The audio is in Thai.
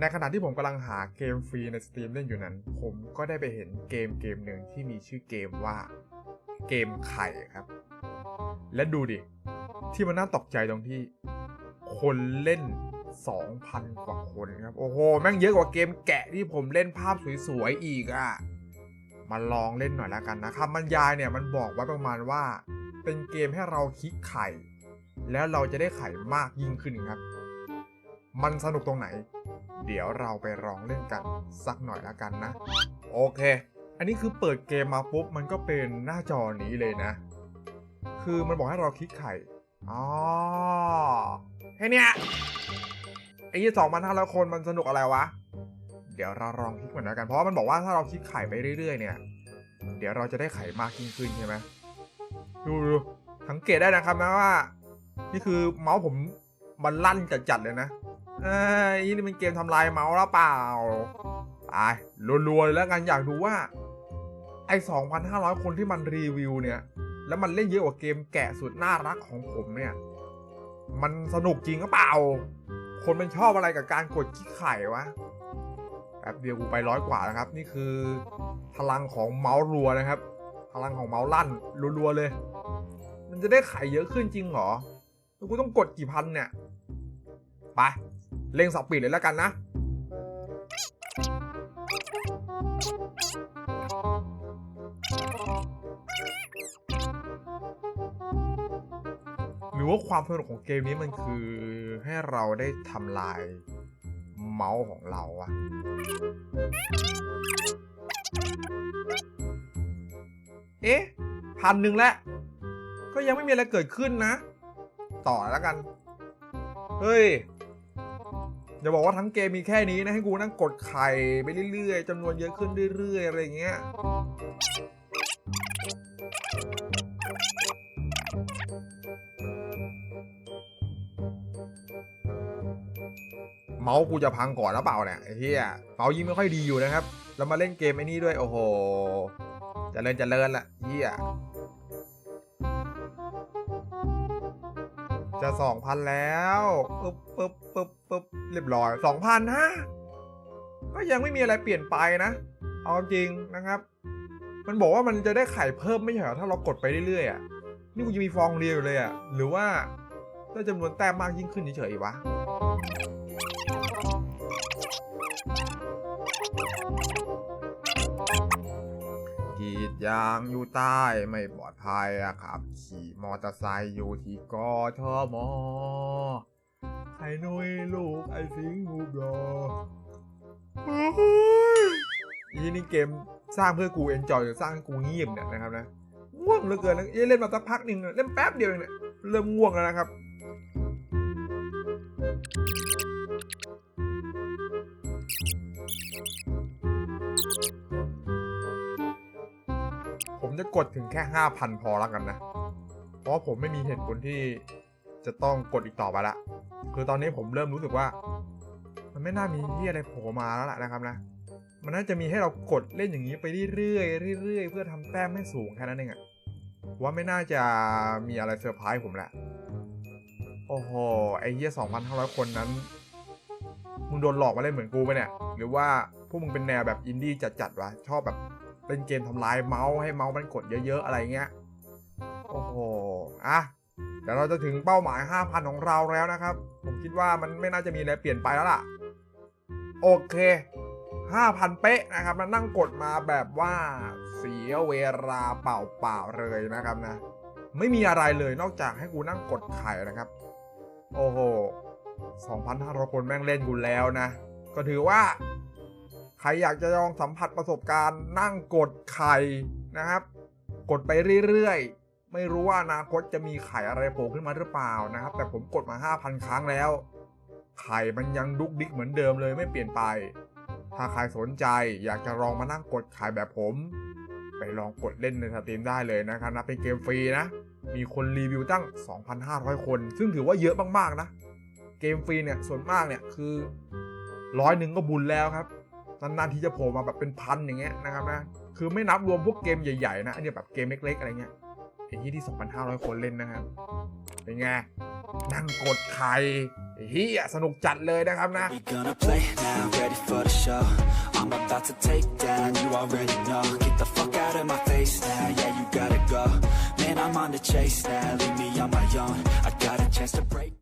ในขณะที่ผมกำลังหาเกมฟรีในสตรีมเล่นอยู่นั้น ผมก็ได้ไปเห็นเกมเกมหนึ่งที่มีชื่อเกมว่าเกมไข่ครับ และดูดิ ที่มันน่าตกใจตรงที่ คนเล่น 2,000 กว่าคนครับ โอ้โห แม่งเยอะกว่าเกมแกะที่ผมเล่นภาพสวยๆ อีกอะ่ะ มาลองเล่นหน่อยแล้วกันนะคำบรรยายเนี่ยมันบอกไว้ประมาณว่า เป็นเกมให้เราคลิกไข่ แล้วเราจะได้ไข่มากยิ่งขึ้นครับ มันสนุกตรงไหน เดี๋ยวเราไปลองเล่นกันสักหน่อยล้วกันนะ โอเค อันนี้คือเปิดเกมมาปุ๊บมันก็เป็นหน้าจอนี้เลยนะ คือมันบอกให้เราคลิกไข่อ๋อแค่เนี้ยไอ้ยี่สองพันห้าร้อยคนมันสนุกอะไรวะ เดี๋ยวเราลองคลิกมันแล้วกัน เพราะว่ามันบอกว่าถ้าเราคลิกไข่ไปเรื่อยๆ เนี่ย เดี๋ยวเราจะได้ไข่มากยิ่งขึ้นใช่ไหมดูดูสังเกตได้นะครับนะว่า นี่คือเมาส์ผมมันลั่นจัดๆเลยนะ เอ้ยนี่มันเกมทำลายเมาส์แล้วเปล่าไปรัวๆเลยแล้วกันอยากดูว่า ไอ้2,500 คนที่มันรีวิวเนี่ย แล้วมันเล่นเยอะกว่าเกมแกะสุดน่ารักของผมเนี่ย มันสนุกจริงหรือเปล่า คนมันชอบอะไรกับการกดขี้ไข่วะแป๊บเดียวกูไปร้อยกว่านะครับ นี่คือ พลังของเมาส์รัวนะครับ พลังของเมาส์ลั่นรัวๆเลย มันจะได้ไข่เยอะขึ้นจริงเหรอกูต้องกดกี่พันเนี่ย ไป เร่งสับปีดเลยแล้วกันนะ หรือว่าความสนุกของเกมนี้มันคือให้เราได้ทำลายเมาส์ของเราอะเอ๊ะพันหนึ่งแล้ว ก็ยังไม่มีอะไรเกิดขึ้นนะ ต่อแล้วกัน เฮ้ย อย่าบอกว่าทั้งเกมมีแค่นี้นะ ให้กูนั่งกดไข่ไปเรื่อยๆจำนวนเยอะขึ้นเรื่อยๆ อะไรเงี้ยเมาส์กูจะพังก่อนแล้วเปล่าเนี่ยไอ้เหี้ยเมาส์ยิงไม่ค่อยดีอยู่นะครับ แล้วมาเล่นเกมไอ้นี่ด้วย โอ้โหเจะเลินจะเลินละเหี้ย จะสองพันแล้วปึ๊บปึ๊บปึ๊บปึ๊บเรียบร้อยสองพันฮะก็ยังไม่มีอะไรเปลี่ยนไปนะ เอาจริงนะครับ มันบอกว่ามันจะได้ไข่เพิ่มไม่ใช่เหรอถ้าเรากดไปเรื่อยๆอะนี่กูจะมีฟองเรียวอยู่เลยอะหรือว่าได้จำนวนแต้มมากยิ่งขึ้นเฉยๆวะ ยางอยู่ใต้ไม่ปลอดภัยอะครับ ขี่มอเตอร์ไซค์อยู่ที่กอทมไอ้นุ้ยลูกไอ้สิงห์มูบออีนี่เกมสร้างเพื่อกูเอนจอยหรือสร้างให้กูเงียบเนี่ยนะครับนะง่วงเหลือเกินนะเอ๊ะเล่นมาสักพักหนึ่งเล่นแป๊บเดียวเองเนี่ยเริ่มง่วงแล้วนะครับ จะกดถึงแค่ 5,000 พอแล้วกันนะ เพราะผมไม่มีเหตุผลที่จะต้องกดอีกต่อไปละ คือตอนนี้ผมเริ่มรู้สึกว่า มันไม่น่ามีที่อะไรโผล่มาแล้วล่ะนะครับนะ มันน่าจะมีให้เรากดเล่นอย่างนี้ไปเรื่อยๆเรื่อยๆเพื่อทำแต้มให้สูงแค่นั้นเองอะว่าไม่น่าจะมีอะไรเซอร์ไพรส์ผมแหละ โอ้โห ไอ้เหี้ย2,500 คนนั้น มึงโดนหลอกมาเล่นเหมือนกูไปเนี่ย หรือว่าพวกมึงเป็นแนวแบบอินดี้จัดๆวะ ชอบแบบ เล่นเกมทำลายเมาส์ให้เมาส์มันกดเยอะๆอะไรเงี้ย โอ้โห อะ เดี๋ยวเราจะถึงเป้าหมาย 5,000 ของเราแล้วนะครับ ผมคิดว่ามันไม่น่าจะมีอะไรเปลี่ยนไปแล้วล่ะ โอเค 5,000 เป๊ะนะครับแล้วนั่งกดมาแบบว่าเสียเวลาเปล่าๆเลยนะครับนะ ไม่มีอะไรเลยนอกจากให้กูนั่งกดไข่นะครับ โอ้โห2,500 คนแม่งเล่นกูแล้วนะ ก็ถือว่า ครอยากจะลองสัมผัสประสบการณ์ นั่งกดไข่นะครับ กดไปเรื่อยๆ ไม่รู้ว่าอนาคตจะมีไข่อะไรโผล่ขึ้นมาหรือเปล่านะครับ แต่ผมกดมา 5,000 ครั้งแล้ว ไข่มันยังดุกดิกเหมือนเดิมเลยไม่เปลี่ยนไป ถ้าใครสนใจอยากจะลองมานั่งกดไข่แบบผม ไปลองกดเล่นในสตรีมได้เลยนะครับนะเป็นเกมฟรีนะ มีคนรีวิวตั้ง 2,500 คน ซึ่งถือว่าเยอะมากๆนะ เกมฟรีเนี่ยส่วนมากเนี่ยคือร้อยหนึ่งก็บุญแล้วครับ นานๆที่จะโผล่มาแบบเป็นพันอย่างเงี้ยนะครับนะคือไม่นับรวมพวกเกมใหญ่ๆนะอันนี้แบบเกมเล็กๆอะไรเงี้ยไอ้ที่ที่ 2,500 คนเล่นนะครับเป็นไงนั่งกดไข่เฮียสนุกจัดเลยนะครับนะ